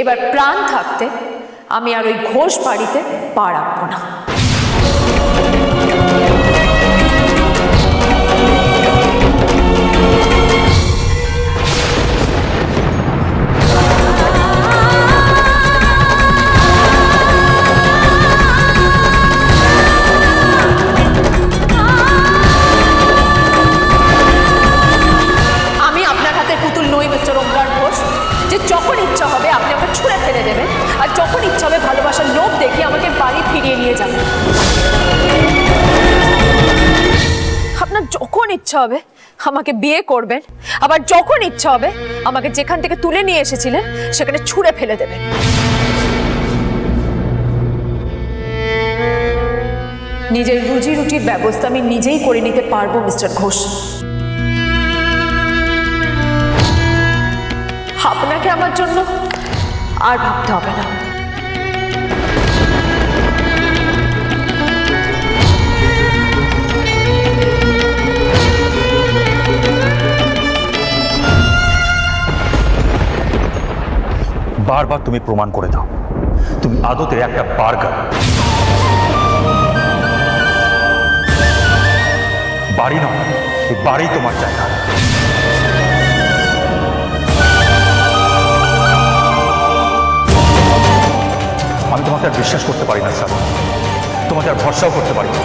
এবার প্রাণ থাকতে আমি আর ওই ঘোষ বাড়িতে পা রাখব না। ইচ্ছা হবে, আপনি আমাকে ছুঁড়ে ফেলে দেবেন। আর যখন ইচ্ছা হবে, ভালোবাসার লোভ দেখে আমাকে বাড়ি ফিরিয়ে নিয়ে যাবেন। আপনার যখন ইচ্ছা হবে, আমাকে বিয়ে করবেন। আবার যখন ইচ্ছা হবে, আমাকে যেখান থেকে তুলে নিয়ে এসেছিলেন, সেখানে ছুঁড়ে ফেলে দেবেন। নিজের রুজি রুটির ব্যবস্থা আমি নিজেই করে নিতে পারব, মিস্টার ঘোষ। আপনাকে আমার জন্য আর ভাবতে হবে না। বারবার তুমি প্রমাণ করে দাও। তুমি আদতে একটা বার্গার। বাড়ি নয় এই বাড়ি তোমার জায়গা। আমি তোমাকে আর বিশ্বাস করতে পারি না স্যার। তোমাকে আর ভরসাও করতে পারি না।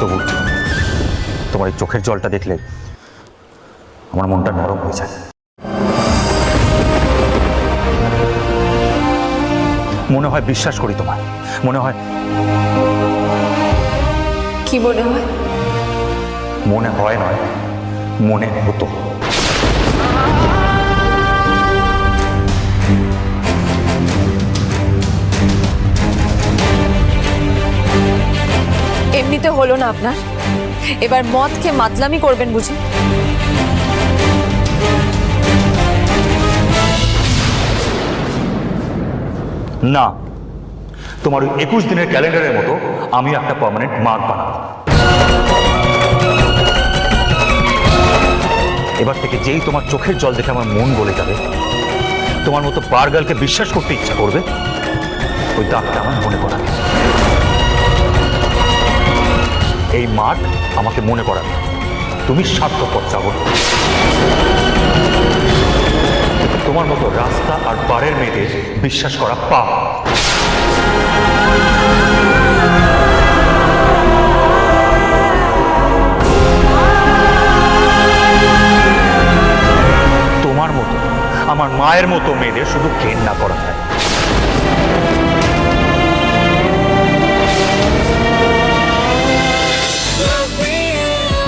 তবু তোমার এই চোখের জলটা দেখলে আমার মনটা নরম হয়ে যায়। মনে হয় বিশ্বাস করি তোমায়। মনে হয় কি মনে হয়? মনে হয় নয় মনে হতো। এমনিতে হলো না আপনার। এবার মদ খেয়ে মাতলামি করবেন বুঝি? না, তোমার ওই একুশ দিনের ক্যালেন্ডারের মতো আমি একটা পার্মানেন্ট মার্ক বানাবো। এবার থেকে যেই তোমার চোখের জল দেখে আমার মন গলে যাবে, তোমার মতো বারগালকে বিশ্বাস করতে ইচ্ছা করবে, ওই দাগটা আমার মনে করাবে এই মাঠ আমাকে মনে করাবে। তুমি স্বার্থপর চাবো তোমার মতো রাস্তা আর বারের মেয়েদের বিশ্বাস করা পাপ। তোমার মতো, আমার মায়ের মতো মেয়েদের শুধু ঘেন্না করা হয়।